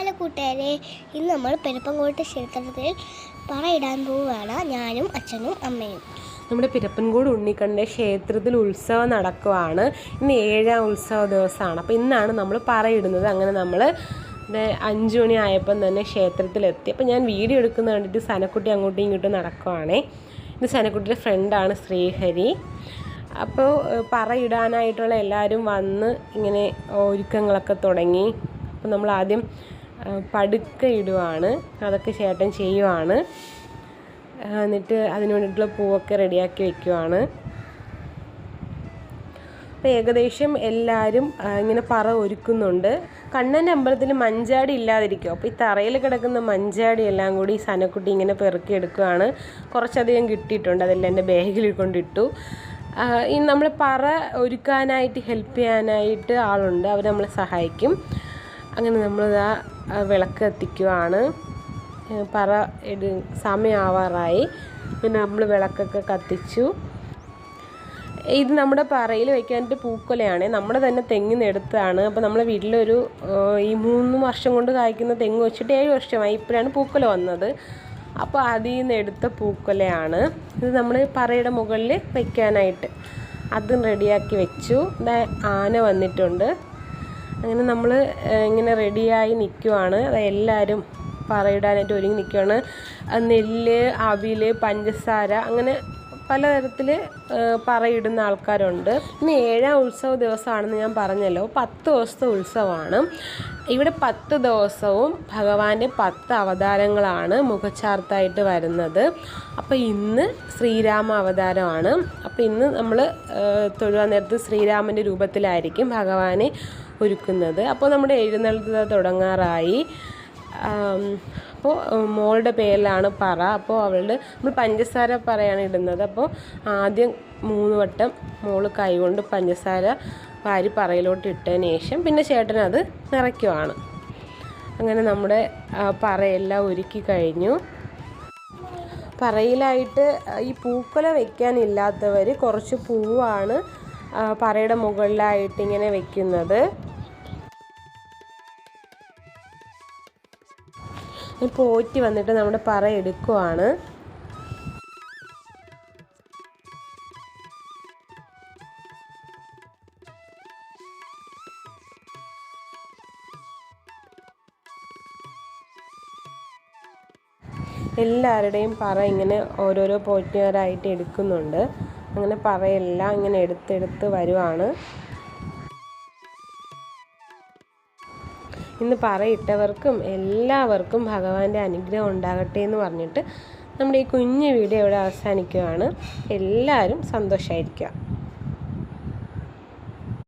Hello കൂട്ടുകാരെ ഇന്ന് നമ്മൾ പെരുപ്പൻകോട്ട് ക്ഷേത്രത്തിൽ പറയിടാൻ പോവുകയാണ് ഞാനും അച്ഛനും അമ്മയും. നമ്മുടെ പിരപ്പൻകോട് ഉണ്ണിക്കണ്ണിന്റെ ക്ഷേത്രത്തിൽ ഉത്സവം നടക്കുവാണ്. ഇന്ന് ഏഴാം ഉത്സവ ദിവസമാണ്. അപ്പോൾ ഇന്നാണ് നമ്മൾ പറയിടുന്നത്. അങ്ങനെ നമ്മൾ അഞ്ചു മണി ആയപ്പം തന്നെ ക്ഷേത്രത്തിലെത്തി. അപ്പോൾ ഞാൻ വീഡിയോ എടുക്കുന്ന കണ്ടിട്ട് സനക്കുട്ടി അങ്ങോട്ടും ഇങ്ങോട്ടും നടക്കുവാണേ. ഇത് സനക്കുട്ടിയുടെ ഫ്രണ്ടാണ് ശ്രീഹരി. അപ്പോൾ പറയിടാനായിട്ടുള്ള എല്ലാവരും വന്ന് ഇങ്ങനെ ഒരുക്കങ്ങളൊക്കെ തുടങ്ങി. അപ്പോൾ നമ്മൾ ആദ്യം പടുക്ക ഇടുവാണ്. അതൊക്കെ ചേട്ടൻ ചെയ്യുവാണ്. എന്നിട്ട് അതിന് വേണ്ടിയിട്ടുള്ള പൂവൊക്കെ റെഡിയാക്കി വെക്കുവാണ്. അപ്പോൾ ഏകദേശം എല്ലാവരും ഇങ്ങനെ പറ ഒരുക്കുന്നുണ്ട്. കണ്ണന്റെ അമ്പലത്തിൽ മഞ്ചാടി ഇല്ലാതിരിക്കും. അപ്പോൾ ഈ തറയിൽ കിടക്കുന്ന മഞ്ചാടി എല്ലാം കൂടി ഈ സനക്കുട്ടി ഇങ്ങനെ പെറുക്കി എടുക്കുകയാണ് കുറച്ചധികം കിട്ടിയിട്ടുണ്ട്. അതെല്ലാം എന്റെ ബാഗിൽ കൊണ്ടിട്ടു. ഈ നമ്മൾ പറ ഒരുക്കാനായിട്ട് ഹെൽപ്പ് ചെയ്യാനായിട്ട് ആളുണ്ട്. അവർ നമ്മളെ സഹായിക്കും. അങ്ങനെ നമ്മളിതാ വിളക്ക് കത്തിക്കുവാണ്. പറ സമയമാവാറായി പിന്നെ നമ്മൾ വിളക്കൊക്കെ കത്തിച്ചു. ഇത് നമ്മുടെ പറയിൽ വെക്കാനായിട്ട് പൂക്കൊലയാണ്. നമ്മുടെ തന്നെ തെങ്ങിന്ന് എടുത്തതാണ് അപ്പോൾ നമ്മളെ വീട്ടിലൊരു ഈ മൂന്ന് വർഷം കൊണ്ട് കായ്ക്കുന്ന തെങ്ങ് വെച്ചിട്ട് ഏഴ് വർഷമായി. ഇപ്പോഴാണ് പൂക്കൊല വന്നത്. അപ്പോൾ അതിൽ നിന്ന് എടുത്ത പൂക്കൊലയാണ്. ഇത് നമ്മൾ പറയുടെ മുകളിൽ വെക്കാനായിട്ട് അതും റെഡിയാക്കി വെച്ചു. ആന വന്നിട്ടുണ്ട്. അങ്ങനെ നമ്മൾ ഇങ്ങനെ റെഡിയായി നിൽക്കുവാണ് എല്ലാവരും പറയിടാനായിട്ട് ഒരുങ്ങി നിൽക്കുകയാണ് നെല്ല് അവിൽ പഞ്ചസാര അങ്ങനെ പലതരത്തിൽ പറയിടുന്ന ആൾക്കാരുണ്ട്. ഇന്ന് ഏഴാം ഉത്സവ ദിവസമാണെന്ന് ഞാൻ പറഞ്ഞല്ലോ. പത്ത് ദിവസത്തെ ഉത്സവമാണ്. ഇവിടെ പത്ത് ദിവസവും ഭഗവാന്റെ പത്ത് അവതാരങ്ങളാണ് മുഖച്ചാർത്തായിട്ട് വരുന്നത്. അപ്പോൾ ഇന്ന് ശ്രീരാമ അവതാരമാണ്. അപ്പോൾ ഇന്ന് നമ്മൾ തൊഴുവാൻ നേരത്ത് ശ്രീരാമന്റെ രൂപത്തിലായിരിക്കും ഭഗവാനെ ഒരുക്കുന്നത്. അപ്പോൾ നമ്മുടെ എഴുന്നള്ളത്ത് തുടങ്ങാറായി. അപ്പോൾ മോളുടെ പേരിലാണ് പറ. അപ്പോൾ അവളുടെ നമ്മൾ പഞ്ചസാര പറയാണ് ഇടുന്നത്. അപ്പോൾ ആദ്യം മൂന്ന് വട്ടം മോൾ കൈകൊണ്ട് പഞ്ചസാര വാരി പറയിലോട്ട് ഇട്ടതിന് ശേഷം പിന്നെ ചേട്ടനത് നിറയ്ക്കുവാണ്. അങ്ങനെ നമ്മുടെ പറയെല്ലാം ഒരുക്കി കഴിഞ്ഞു. പറയിലായിട്ട് ഈ പൂക്കൊല വെക്കാനില്ലാത്തവർ കുറച്ച് പൂവാണ് പറയുടെ മുകളിലായിട്ട് ഇങ്ങനെ വെക്കുന്നത്. പോറ്റി വന്നിട്ട് നമ്മുടെ പറ എടുക്കുവാണ്. എല്ലാവരുടെയും പറ ഇങ്ങനെ ഓരോരോ പോറ്റിമാരായിട്ട് എടുക്കുന്നുണ്ട്. അങ്ങനെ പറയെല്ലാം ഇങ്ങനെ എടുത്തെടുത്ത് വരുവാണ്. ഇന്ന് പറയിട്ടവർക്കും എല്ലാവർക്കും ഭഗവാന്റെ അനുഗ്രഹം ഉണ്ടാകട്ടെ എന്ന് പറഞ്ഞിട്ട് നമ്മുടെ ഈ കുഞ്ഞു വീഡിയോ ഇവിടെ അവസാനിക്കുകയാണ് എല്ലാവരും സന്തോഷമായിരിക്കുക